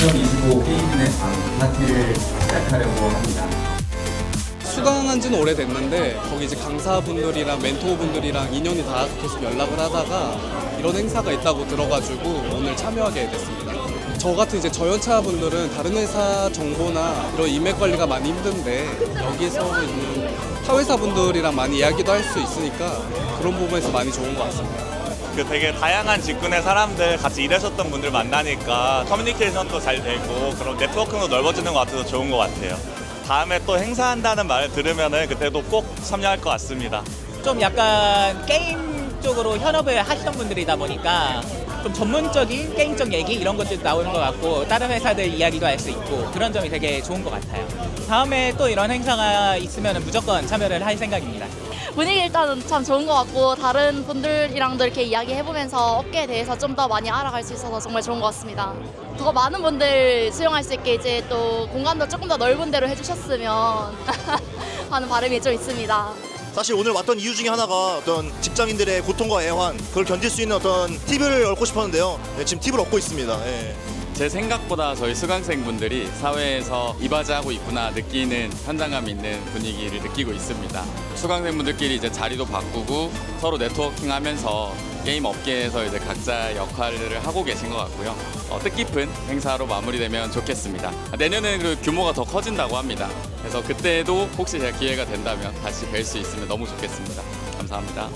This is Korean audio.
게임인의 방 파티를 시작하려고 합니다. 수강한 지는 오래됐는데 거기 이제 강사분들이랑 멘토분들이랑 인연이 다 계속 연락을 하다가 이런 행사가 있다고 들어가지고 오늘 참여하게 됐습니다. 저 같은 이제 저연차 분들은 다른 회사 정보나 이런 인맥 관리가 많이 힘든데 여기서 있는 타 회사 분들이랑 많이 이야기도 할 수 있으니까 그런 부분에서 많이 좋은 것 같습니다. 그 되게 다양한 직군의 사람들 같이 일하셨던 분들 만나니까 커뮤니케이션도 잘 되고 그런 네트워크도 넓어지는 것 같아서 좋은 것 같아요. 다음에 또 행사한다는 말을 들으면은 그때도 꼭 참여할 것 같습니다. 좀 약간 게임 쪽으로 현업을 하시던 분들이다 보니까 좀 전문적인 게임적 얘기 이런 것들도 나오는 것 같고 다른 회사들 이야기도 할수 있고 그런 점이 되게 좋은 것 같아요. 다음에 또 이런 행사가 있으면 무조건 참여를 할 생각입니다. 분위기 일단은 참 좋은 것 같고 다른 분들이랑도 이렇게 이야기해보면서 업계에 대해서 좀 더 많이 알아갈 수 있어서 정말 좋은 것 같습니다. 더 많은 분들 수용할 수 있게 이제 또 공간도 조금 더 넓은 데로 해주셨으면 하는 바람이 좀 있습니다. 사실 오늘 왔던 이유 중에 하나가 어떤 직장인들의 고통과 애환 그걸 견딜 수 있는 어떤 팁을 얻고 싶었는데요. 네, 지금 팁을 얻고 있습니다. 예. 제 생각보다 저희 수강생분들이 사회에서 이바지하고 있구나 느끼는 현장감 있는 분위기를 느끼고 있습니다. 수강생분들끼리 이제 자리도 바꾸고 서로 네트워킹 하면서 게임 업계에서 이제 각자 역할을 하고 계신 것 같고요. 어, 뜻깊은 행사로 마무리되면 좋겠습니다. 내년에는 그 규모가 더 커진다고 합니다. 그래서 그때도 혹시 제가 기회가 된다면 다시 뵐 수 있으면 너무 좋겠습니다. 감사합니다.